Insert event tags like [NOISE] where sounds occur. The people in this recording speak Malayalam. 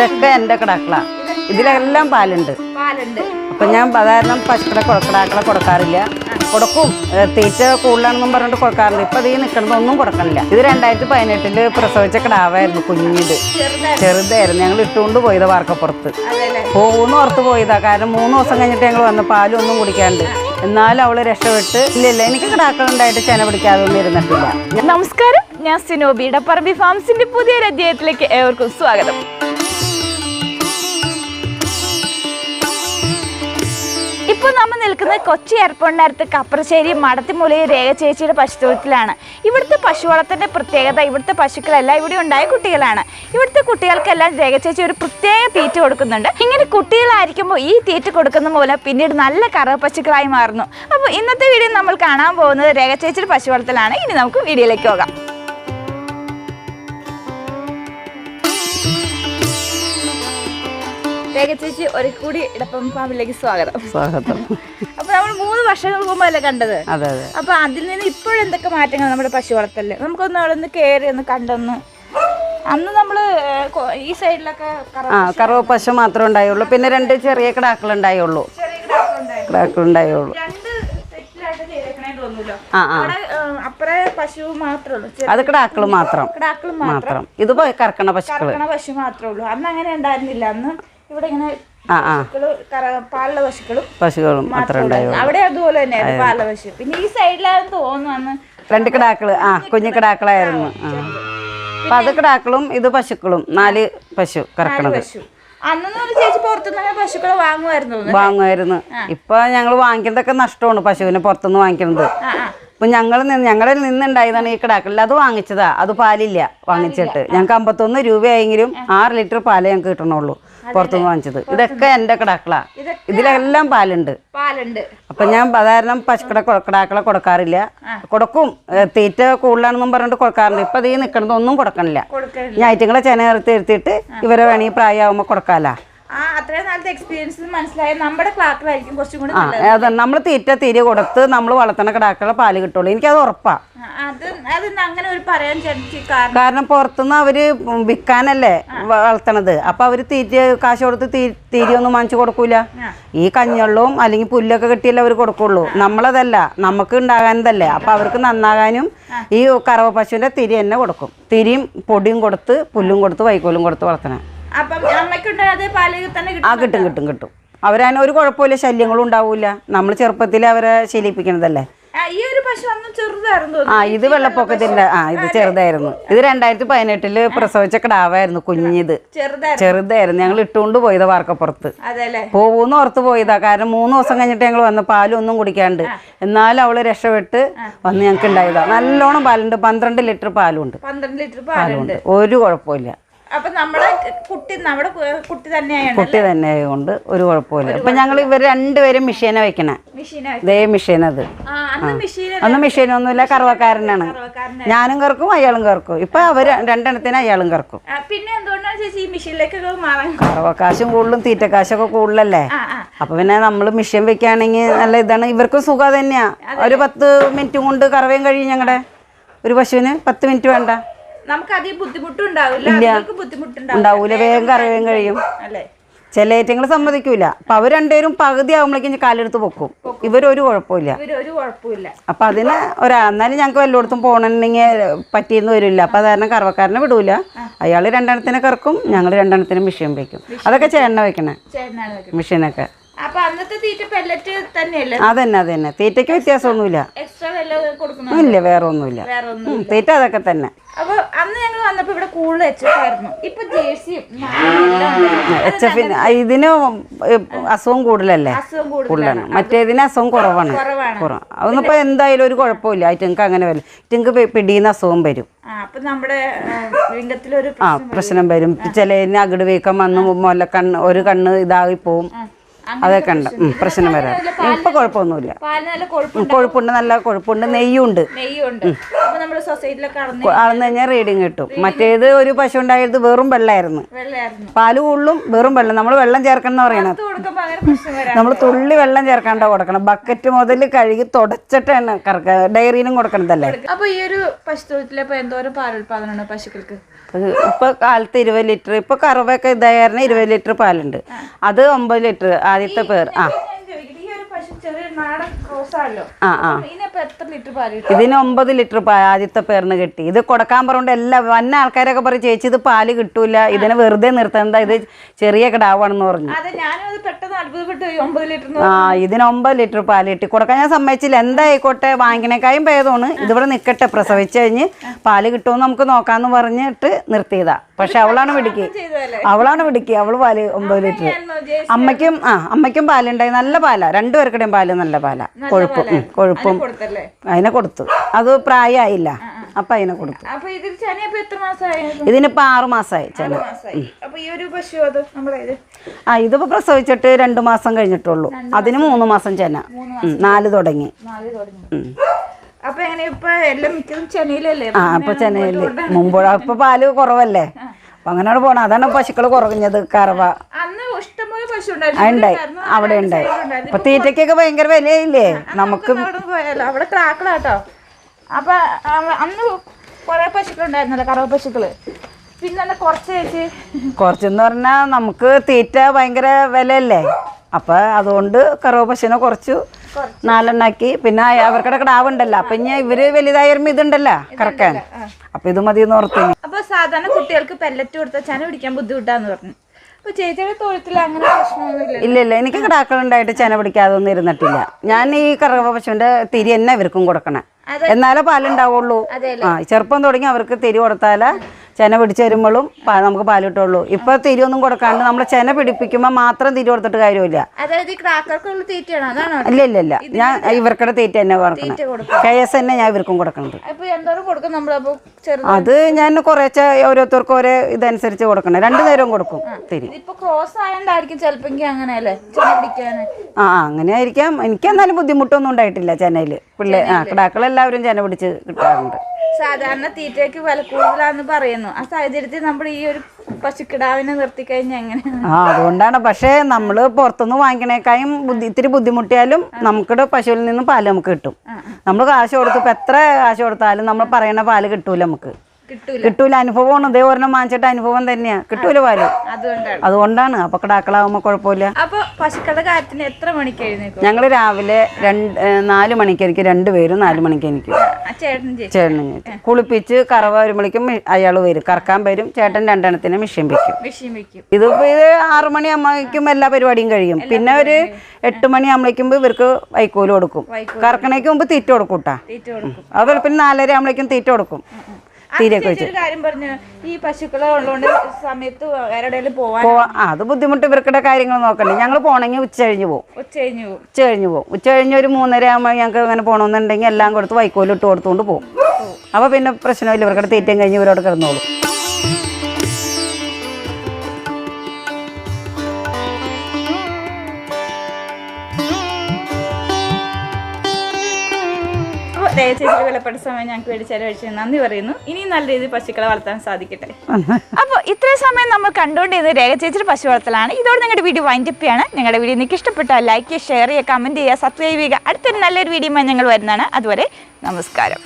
ഇതൊക്കെ എന്റെ കിടക്കള. ഇതിലെല്ലാം പാലുണ്ട്. പാലുണ്ട്. അപ്പം ഞാൻ സാധാരണ പശുക്കളെ കിടാക്കളെ കൊടുക്കാറില്ല. കൊടുക്കും. തീറ്റ കൂടുതലാണെന്നും പറഞ്ഞിട്ട് കൊടുക്കാറില്ല ഇപ്പം ഈ നിൽക്കുന്നത് ഒന്നും കൊടുക്കണില്ല. ഇത് രണ്ടായിരത്തി പതിനെട്ടിൽ പ്രസവിച്ച കിടാവായിരുന്നു കുഞ്ഞിത്. ചെറുതായിരുന്നു. ഞങ്ങൾ ഇട്ടുകൊണ്ട് പോയത് വാർക്കപ്പുറത്ത്. പോകുന്ന ഓർത്ത് പോയതാ. കാരണം മൂന്ന് ദിവസം കഴിഞ്ഞിട്ട് ഞങ്ങൾ വന്ന് പാലൊന്നും ഒന്നും കുടിക്കാണ്ട്. എന്നാലും അവൾ രക്ഷപ്പെട്ട്. ഇല്ലല്ലേ ഇല്ല എനിക്ക് കിടാക്കളുണ്ടായിട്ട് ചെന പിടിക്കാതെ ഒന്നും ഇരുന്നിട്ടില്ല. നമസ്കാരം. ഞാൻ സിനോബി പറമ്പി ഫാംസിന്റെ പുതിയൊരു അധ്യായത്തിലേക്ക് ഏവർക്കും സ്വാഗതം. ഇപ്പോൾ നമ്മൾ നിൽക്കുന്നത് കൊച്ചി എയർപോർട്ടിനടുത്ത് കപ്രശ്ശേരി മടത്തിമൂലയിൽ രേഖ ചേച്ചിയുടെ പശുത്തൊഴുത്തിലാണ്. ഇവിടുത്തെ പശു വളർത്തലിന്റെ പ്രത്യേകത ഇവിടുത്തെ പശുക്കളെല്ലാം ഇവിടെ ഉണ്ടായ കുട്ടികളാണ്. ഇവിടുത്തെ കുട്ടികൾക്കെല്ലാം രേഖ ചേച്ചി ഒരു പ്രത്യേക തീറ്റ കൊടുക്കുന്നുണ്ട്. ഇങ്ങനെ കുട്ടികളായിരിക്കുമ്പോൾ ഈ തീറ്റ കൊടുക്കുന്ന മൂലം പിന്നീട് നല്ല കറവ പശുക്കളായി മാറുന്നു. അപ്പോൾ ഇന്നത്തെ വീഡിയോ നമ്മൾ കാണാൻ പോകുന്നത് രേഖ ചേച്ചിയുടെ പശു വളർത്തലാണ് ഇനി നമുക്ക് വീഡിയോയിലേക്ക് പോകാം. രേഖ ചേച്ചി ഒരു കൂടി ഇടപ്പം ഫാമിലേക്ക് സ്വാഗതം. സ്വാഗതം. അപ്പൊ നമ്മൾ മൂന്ന് വർഷങ്ങൾക്ക് മുമ്പല്ലേ കണ്ടത്? അതെ അതെ. അപ്പൊ അതിൽ നിന്ന് ഇപ്പോഴെന്തൊക്കെ മാറ്റങ്ങൾ നമ്മുടെ പശു വളർത്തൽ നമുക്കൊന്ന് അവിടെ ഒന്ന് കയറി ഒന്ന് കണ്ടൊന്ന്. അന്ന് നമ്മൾ ഈ സൈഡിലൊക്കെ ആ കറുവ പശു മാത്രമേ ഉണ്ടായുള്ളൂ. പിന്നെ രണ്ട് ചെറിയ കിടാക്കൾ ഉണ്ടായുള്ളൂ. കിടാക്കൾ ഉണ്ടായുള്ളൂ. ആ ആ. അപ്പുറേ പശു മാത്രമേ അത് കിടാക്കൾ മാത്രം. കിടാക്കൾ മാത്രം. ഇത് കറക്കണ കറക്കണ പശു മാത്രമേ ഉള്ളൂ. അന്ന് അങ്ങനെ ഉണ്ടായിരുന്നില്ല. അന്ന് ഇവിടെ ഇങ്ങനെ ആ ആ. പശുക്കൾ പാലുള്ള പശുക്കളും പശുക്കളും മാത്രമേ ഉണ്ടായുള്ളൂ. അവിടെ അതുപോലെ തന്നെയായിരുന്നു പാലുള്ള പശു. പിന്നെ ഈ സൈഡിലാണ് തോന്നുന്നു രണ്ട് കിടാക്കൾ. ആ കുഞ്ഞു കിടാക്കളായിരുന്നു. അപ്പൊ അത് കിടാക്കളും ഇത് പശുക്കളും നാല് പശു കറക്കണത്. വാങ്ങുമായിരുന്നു ഇപ്പൊ ഞങ്ങൾ വാങ്ങിക്കുന്നതൊക്കെ നഷ്ടമാണ് പശുവിനെ പുറത്തുനിന്ന് വാങ്ങിക്കുന്നത് അപ്പൊ ഞങ്ങൾ ഞങ്ങളിൽ നിന്നുണ്ടായതാണ് ഈ കിടാക്കളിൽ അത് വാങ്ങിച്ചതാ. അത് പാലില്ല. വാങ്ങിച്ചിട്ട്. ഞങ്ങൾക്ക് അമ്പത്തൊന്ന് രൂപയായെങ്കിലും ആറ് ലിറ്റർ പാലേ ഞങ്ങൾക്ക് കിട്ടണുള്ളൂ. പുറത്തുനിന്ന് വാങ്ങിച്ചത്. ഇതൊക്കെ എന്റെ കിടാക്കളാ. ഇതിലെല്ലാം പാലുണ്ട്. പാലുണ്ട്. അപ്പൊ ഞാൻ സാധാരണ പശുക്കട കിടാക്കള കൊടുക്കാറില്ല. കൊടുക്കും. തീറ്റ കൂടുതലാണെന്നും പറഞ്ഞിട്ട് കൊടുക്കാറുണ്ട്. ഇപ്പൊ ഈ നിൽക്കുന്നത് ഒന്നും കൊടുക്കണില്ല. ഞാൻ ഐറ്റങ്ങളെ ചെന നിർത്തി ഇവരെ വേണമെങ്കിൽ പ്രായമാകുമ്പോൾ കൊടുക്കാമല്ലോ ആ അത്രയും നാളത്തെ എക്സ്പീരിയൻസ് മനസ്സിലായ നമ്മുടെ ക്ലാക്കിലായിരിക്കും കുറച്ചും കൂടി ആ അതെ നമ്മൾ തീറ്റ തിരി കൊടുത്ത് നമ്മൾ വളർത്തണ കിടാക്കളെ പാൽ കിട്ടുള്ളൂ. എനിക്കത് ഉറപ്പാ. അത് അത് അങ്ങനെ ഒരു പറയാൻ കാരണം. പുറത്തുനിന്ന് അവർ വിൽക്കാനല്ലേ വളർത്തണത്. അപ്പൊ അവർ തീറ്റ കാശ് കൊടുത്ത് തീരി ഒന്നും വാങ്ങിച്ചു കൊടുക്കൂല. ഈ കഞ്ഞുള്ളവും അല്ലെങ്കിൽ പുല്ലൊക്കെ കിട്ടിയല്ലേ അവർ കൊടുക്കുള്ളൂ. നമ്മളതല്ല. നമുക്ക് ഉണ്ടാകാനതല്ലേ. അപ്പൊ അവർക്ക് നന്നാകാനും ഈ കറവ പശുവിന്റെ തിരി തന്നെ കൊടുക്കും. തിരിയും പൊടിയും കൊടുത്ത് പുല്ലും കൊടുത്ത് വൈക്കോലും കൊടുത്ത് വളർത്തണം. അപ്പം അമ്മയ്ക്കുണ്ടായ അതേ പാൽ തന്നെ ആ കിട്ടും കിട്ടും കിട്ടും. അവരതിന് ഒരു കുഴപ്പമില്ല ശല്യങ്ങളും ഉണ്ടാവൂല നമ്മൾ ചെറുപ്പത്തിൽ അവരെ ശീലിപ്പിക്കണതല്ലേ ആ, ഈ ഒരു പശു അന്ന് ചെറുതായിരുന്നു ആ ഇത് വെള്ളപ്പൊക്കത്തിന്റെ ആ ഇത് ചെറുതായിരുന്നു. ഇത് രണ്ടായിരത്തി പതിനെട്ടിൽ പ്രസവിച്ച കിടാവായിരുന്നു കുഞ്ഞിത്. ചെറുതായിരുന്നു. ഞങ്ങൾ ഇട്ടുകൊണ്ട് പോയതാ വാർക്കപ്പുറത്ത്. പോവൂന്ന് ഓർത്ത് പോയതാ. കാരണം മൂന്ന് ദിവസം കഴിഞ്ഞിട്ട് ഞങ്ങൾ വന്ന് പാലൊന്നും ഒന്നും കുടിക്കാണ്ട്. എന്നാലും അവൾ രക്ഷപ്പെട്ട് വന്ന് ഞങ്ങൾക്ക് ഉണ്ടായതാ. നല്ലോണം പാലുണ്ട്. പന്ത്രണ്ട് ലിറ്റർ പാലുണ്ട്. പന്ത്രണ്ട് ലിറ്റർ പാലുണ്ട്. ഒരു കുഴപ്പമില്ല. അപ്പൊ നമ്മളെ കുട്ടി നമ്മുടെ കുട്ടി തന്നെയാണ് കുട്ടി തന്നെ ആയതുകൊണ്ട് ഒരു കുഴപ്പമില്ല അപ്പൊ ഞങ്ങൾ ഇവർ രണ്ടുപേരും മെഷീന വെക്കണേ. ഇതേ മിഷീൻ അത്. അന്ന് മെഷീൻ മെഷീനൊന്നുമില്ല കറവക്കാരനാണ്. ഞാനും കറക്കും അയാളും കറക്കും. ഇപ്പൊ അവർ രണ്ടെണ്ണത്തിന് അയാളും കറക്കും. പിന്നെ എന്തുകൊണ്ടാണ് ചേച്ചി മെഷീനിലേക്കൊക്കെ മാറാൻ [LAUGHS] കറവക്കാശും കൂടുതലും തീറ്റക്കാശൊക്കെ കൂടുതലല്ലേ? അപ്പൊ പിന്നെ നമ്മൾ മെഷീൻ വെക്കുകയാണെങ്കിൽ നല്ല ഇതാണ്. ഇവർക്കും സുഖം തന്നെയാ. ഒരു പത്ത് മിനിറ്റും കൊണ്ട് കറവയും കഴിയും ഞങ്ങളുടെ ഒരു പശുവിന് പത്ത് മിനിറ്റ് വേണ്ട. നമുക്ക് അധികം അതുങ്ങൾക്ക് ബുദ്ധിമുട്ടുണ്ടാവില്ല. ഉണ്ടാവൂല. വേഗം കറിയാൻ കഴിയും. അല്ലേ? ചില ഏറ്റങ്ങൾ സമ്മതിക്കൂല. അപ്പൊ അവർ രണ്ടുപേരും പകുതി ആകുമ്പോഴേക്കും കാലെടുത്ത് പൊക്കും. ഇവരൊരു കുഴപ്പമില്ല അപ്പൊ അതിന് ഒരാ എന്നാലും ഞങ്ങൾക്ക് വല്ലയിടത്തും പോകണമെന്നുണ്ടെങ്കിൽ പറ്റിയെന്ന് വരില്ല. അപ്പൊ അതാരണം കറവക്കാരനെ വിടൂല. അയാൾ രണ്ടെണ്ണത്തിനെ കറക്കും ഞങ്ങൾ രണ്ടെണ്ണത്തിനും മിഷ്യൻ വെക്കും. അതൊക്കെ ചേട്ടനെ വെക്കണേ. മിഷ്യനൊക്കെ അതന്നെ അതന്നെ. തീറ്റയ്ക്ക് വ്യത്യാസമൊന്നുമില്ല. ഇല്ല വേറെ ഒന്നുമില്ല തീറ്റ അതൊക്കെ തന്നെ. അപ്പൊ അന്ന് ഞങ്ങൾ വന്നപ്പോ ഇവിടെ കൂടുതൽ എച്ച് എഫ് ആയിരുന്നു. ഇപ്പൊ ജേഴ്സിയും. എച്ച് എഫിന് ഇതിന് അസുഖം കൂടുതലല്ലേ? കൂടുതലാണ്. മറ്റേതിന് അസുഖം കുറവാണ്. കുറവാണ്. കുറവ് അതൊന്നും ഇപ്പൊ എന്തായാലും ഒരു കുഴപ്പമില്ല. ഐറ്റങ്ങൾക്ക് അങ്ങനെ വരും. ഇറ്റങ്ങൾക്ക് പിടിയുന്ന അസുഖം വരും. ആ പ്രശ്നം വരും. ചിലതിന് അകിട് വീക്കം വന്ന് മുല്ല കണ്ണ് ഒരു കണ്ണ് ഇതായി പോവും. അതൊക്കെ ഉണ്ട്. പ്രശ്നം വരാം ഇപ്പൊ കുഴപ്പമൊന്നുമില്ല. കൊഴുപ്പുണ്ട്. നല്ല കൊഴുപ്പുണ്ട് നെയ്യുണ്ട്. അളന്നു കഴിഞ്ഞാൽ റീഡിങ് കിട്ടും. മറ്റേത് ഒരു പശു ഉണ്ടായത് വെറും വെള്ളമായിരുന്നു പാൽ കൂടുതലും വെറും വെള്ളം. നമ്മൾ വെള്ളം ചേർക്കണം എന്ന് പറയണത്. നമ്മൾ തുള്ളി വെള്ളം ചേർക്കാണ്ട കൊടുക്കണം ബക്കറ്റ് മുതൽ കഴുകി തുടച്ചിട്ടാണ് കറക്ക ഡയറിയിലും കൊടുക്കണതല്ലേ? അപ്പൊ ഈ ഒരു എന്തോരം പാലുൽപാദനമാണ് പശുക്കൾക്ക്? ഇപ്പൊ കാലത്ത് ഇരുപത് ലിറ്റർ ഇപ്പൊ കറവൊക്കെ ഇതായിരുന്നു ഇരുപത് ലിറ്റർ പാലുണ്ട്. അത് ഒമ്പത് ലിറ്റർ ആദ്യത്തെ പേർ. ആ. ഇതിന് ഒമ്പത് ലിറ്റർ ആദ്യത്തെ പേരിന് കിട്ടി. ഇത് കൊടുക്കാൻ പറഞ്ഞുകൊണ്ട് എല്ലാ വന്ന ആൾക്കാരൊക്കെ പറയും ചേച്ചി ഇത് പാൽ കിട്ടൂല. ഇതിനെ വെറുതെ നിർത്തേണ്ട ഇത് ചെറിയ കിടാവാണെന്ന് പറഞ്ഞു. ആ ഇതിന് ഒമ്പത് ലിറ്റർ പാൽ കിട്ടി. കൊടുക്കാൻ ഞാൻ സമ്മതിച്ചില്ല. എന്തായിക്കോട്ടെ വാങ്ങിക്കണേക്കായും ഭേദമാണ്. ഇതിവിടെ നിക്കട്ടെ പ്രസവിച്ചു കഴിഞ്ഞ് പാൽ കിട്ടുമെന്ന് നമുക്ക് നോക്കാന്ന് പറഞ്ഞിട്ട് നിർത്തിയതാ. പക്ഷെ അവളാണ് മിടുക്കി. അവളാണ് മിടുക്കി. അവൾ പാൽ ഒമ്പത് ലിറ്റർ അമ്മയ്ക്കും ആ അമ്മയ്ക്കും പാലുണ്ടായി. നല്ല പാലാ. രണ്ടുപേർക്കിടെയും പാൽ നല്ല പാലാ. കൊഴുപ്പും കൊഴുപ്പും. അതിനെ കൊടുത്തു. അത് പ്രായമായില്ല അപ്പൊ അതിനെ കൊടുത്തു. ഇതിനിപ്പോ ആറു മാസമായി ചെന ആ ഇതിപ്പോ പ്രസവിച്ചിട്ട് രണ്ടു മാസം കഴിഞ്ഞിട്ടുള്ളൂ. അതിന് മൂന്ന് മാസം ചെന. നാല് തുടങ്ങി. അപ്പൊ എങ്ങനെ ഇപ്പൊ എല്ലാം മിക്കതും ചെനയിലല്ലേ? ആ അപ്പൊ ചെനയിൽ. മുമ്പോഴാ ഇപ്പൊ പാൽ കുറവല്ലേ? അപ്പൊ അങ്ങനെയാണ് പോണത് അതാണ് പശുക്കൾ കുറഞ്ഞത് കറവ. ഉണ്ടായി. അവിടെ ഉണ്ടായി. അപ്പൊ തീറ്റയ്ക്കൊക്കെ ഭയങ്കര വിലയില്ലേ? നമുക്ക് അവിടെ ക്രാക്കളാട്ടോ. അപ്പൊ അന്ന് കുറെ പശുക്കൾ ഉണ്ടായിരുന്നല്ലോ കറവ പശുക്കൾ. പിന്നെ കുറച്ച് കുറച്ചെന്ന് പറഞ്ഞാൽ നമുക്ക് തീറ്റ ഭയങ്കര വിലയല്ലേ? അപ്പൊ അതുകൊണ്ട് കറവ പശുവിനെ കുറച്ചു നാലെണ്ണാക്കി. പിന്നെ അവർക്കിടെ കിടാവുണ്ടല്ലോ. അപ്പൊ ഇനി ഇവർ വലുതായ ഇതുണ്ടല്ലോ കറക്കാൻ. അപ്പൊ ഇത് മതി എന്ന് ഓർത്തു അപ്പൊ സാധാരണ കുട്ടികൾക്ക് പെല്ലറ്റ് കൊടുത്താൽ ചന പിടിക്കാൻ ബുദ്ധിമുട്ടാന്ന് പറഞ്ഞു. അപ്പൊ ചേച്ചിയുടെ തൊഴുത്തിൽ അങ്ങനെ പ്രശ്നമൊന്നുമില്ല. ഇല്ല ഇല്ല എനിക്ക് കിടാക്കളുണ്ടായിട്ട് ചെന പിടിക്കാതെ ഒന്നും ഇരുന്നിട്ടില്ല. ഞാൻ ഈ കറവ പശുവിന്റെ തിരി തന്നെ ഇവർക്കും കൊടുക്കണേ. എന്നാലേ പാലുണ്ടാവുള്ളൂ. ആ ചെറുപ്പം തുടങ്ങി അവർക്ക് തിരി കൊടുത്താലേ ചെന പിടിച്ച് വരുമ്പോഴും നമുക്ക് പാൽ കിട്ടുള്ളൂ ഇപ്പൊ തിരിയൊന്നും കൊടുക്കാണ്ട് നമ്മൾ ചെന പിടിപ്പിക്കുമ്പോൾ മാത്രം തിരി കൊടുത്തിട്ട് കാര്യമില്ല. ഇല്ല ഇല്ല ഇല്ല ഞാൻ ഇവർക്കുടെ തീറ്റ തന്നെ കൊടുക്കണം കെ എസ് തന്നെ ഞാൻ ഇവർക്കും കൊടുക്കണത്. അത് ഞാൻ കുറേശ്ശെ ഓരോരുത്തർക്കും ഓരോ ഇതനുസരിച്ച് കൊടുക്കണം. രണ്ടു നേരവും കൊടുക്കും തിരി. ആ അങ്ങനെ ആയിരിക്കാം. എനിക്ക് എന്നാലും ബുദ്ധിമുട്ടൊന്നും ഉണ്ടായിട്ടില്ല ചെന്നൈയിൽ പിള്ളേ ആ കിടാക്കളെല്ലാവരും ചെന പിടിച്ച് കിട്ടാറുണ്ട്. സാധാരണ തീറ്റയ്ക്ക് വില കൂടുതലാന്ന് പറയുന്നു. ആ സാഹചര്യത്തിൽ നമ്മൾ ഈ ഒരു പശുക്കിടാവിനെ നിർത്തി കഴിഞ്ഞാൽ എങ്ങനെയാണ്? ആ അതുകൊണ്ടാണ്. പക്ഷേ നമ്മൾ പുറത്തുനിന്ന് വാങ്ങിക്കണേക്കായും ബുദ്ധി ഇത്തിരി ബുദ്ധിമുട്ടിയാലും നമുക്കിടെ പശുവിൽ നിന്ന് പാൽ നമുക്ക് കിട്ടും. നമ്മൾ കാശ് കൊടുത്ത് ഇപ്പം എത്ര കാശ് കൊടുത്താലും നമ്മൾ പറയണ പാൽ കിട്ടൂല നമുക്ക്. കിട്ടൂല. അനുഭവമാണ്. ഇതേ ഒരെണ്ണം വാങ്ങിച്ചിട്ട് അനുഭവം തന്നെയാ. കിട്ടൂല പാൽ. അതുകൊണ്ടാണ്. അപ്പൊ കടാക്കളാവുമ്പോ കുഴപ്പമില്ല. അപ്പൊ പശുക്കളുടെ കാര്യത്തിന് എത്ര മണിക്ക് എഴുന്നേക്കും ഞങ്ങൾ രാവിലെ രണ്ട് നാല് മണിക്ക് എനിക്ക് രണ്ടുപേരും നാല് മണിക്ക് എനിക്ക് ചേട്ടൻ കുളിപ്പിച്ച് കറവ വരുമ്പോഴേക്കും അയാൾ വരും. കറക്കാൻ വരും. ചേട്ടൻ രണ്ടെണ്ണത്തിന് മിഷ്യൻ വെക്കും. മെഷീൻ വെക്കും. ഇതിപ്പോ ഇത് ആറു മണിയാകുമ്പോഴേക്കും എല്ലാ പരിപാടിയും കഴിയും. പിന്നെ ഒരു എട്ട് മണിയാകുമ്പോഴേക്കും ഇവർക്ക് വൈക്കോൽ കൊടുക്കും. കറക്കണേക്ക് മുമ്പ് തീറ്റ കൊടുക്കും കേട്ടാ അത് പിന്നെ നാലര ആകുമ്പോഴേക്കും തീറ്റ കൊടുക്കും. തീരെയൊക്കെ വെച്ച് കാര്യം പറഞ്ഞു ഈ പശുക്കളെ ഉള്ളതുകൊണ്ട് സമയത്ത് വേറെ പോവാൻ അത് ബുദ്ധിമുട്ട് ഇവർക്കിടെ കാര്യങ്ങൾ നോക്കണ്ടേ. ഞങ്ങൾ പോണെങ്കിൽ ഉച്ച കഴിഞ്ഞ് പോകും ഉച്ച കഴിഞ്ഞ് പോകും ഉച്ച കഴിഞ്ഞ് പോകും ഉച്ച കഴിഞ്ഞ് ഒരു മൂന്നര ആകുമ്പോൾ ഞങ്ങൾക്ക് അങ്ങനെ പോകണമെന്നുണ്ടെങ്കിൽ എല്ലാം കൊടുത്ത് വൈക്കോലിട്ട് കൊടുത്തുകൊണ്ട് പോകും അപ്പോൾ പിന്നെ പ്രശ്നമില്ല. ഇവർക്കിടെ തീറ്റയും കഴിഞ്ഞ് ഇവരോട് കിടന്നോളും. ചേച്ചിയുടെ വിലപ്പെട്ട സമയം ഞങ്ങൾക്ക് വേണ്ടി ചെലവഴിച്ചത് നന്ദി പറയുന്നു. ഇനിയും നല്ല രീതിയിൽ പശുക്കളെ വളർത്താൻ സാധിക്കട്ടെ. അപ്പോൾ ഇത്രയും സമയം നമ്മൾ കണ്ടുകൊണ്ടിരുന്നത് രേഖ ചേച്ചിയുടെ പശു വളർത്തലാണ്. ഇതോടെ നിങ്ങളുടെ വീഡിയോ വൈൻഡപ്പിയാണ് ഞങ്ങളുടെ വീഡിയോ നിങ്ങൾക്ക് ഇഷ്ടപ്പെട്ടാൽ ലൈക്ക് ചെയ്യുക ഷെയർ ചെയ്യുക കമന്റ് ചെയ്യുക സബ്സ്ക്രൈബ് ചെയ്യുക. അടുത്തൊരു നല്ലൊരു വീഡിയോ ഞങ്ങൾ വരുന്നതാണ്. അതുവരെ നമസ്കാരം.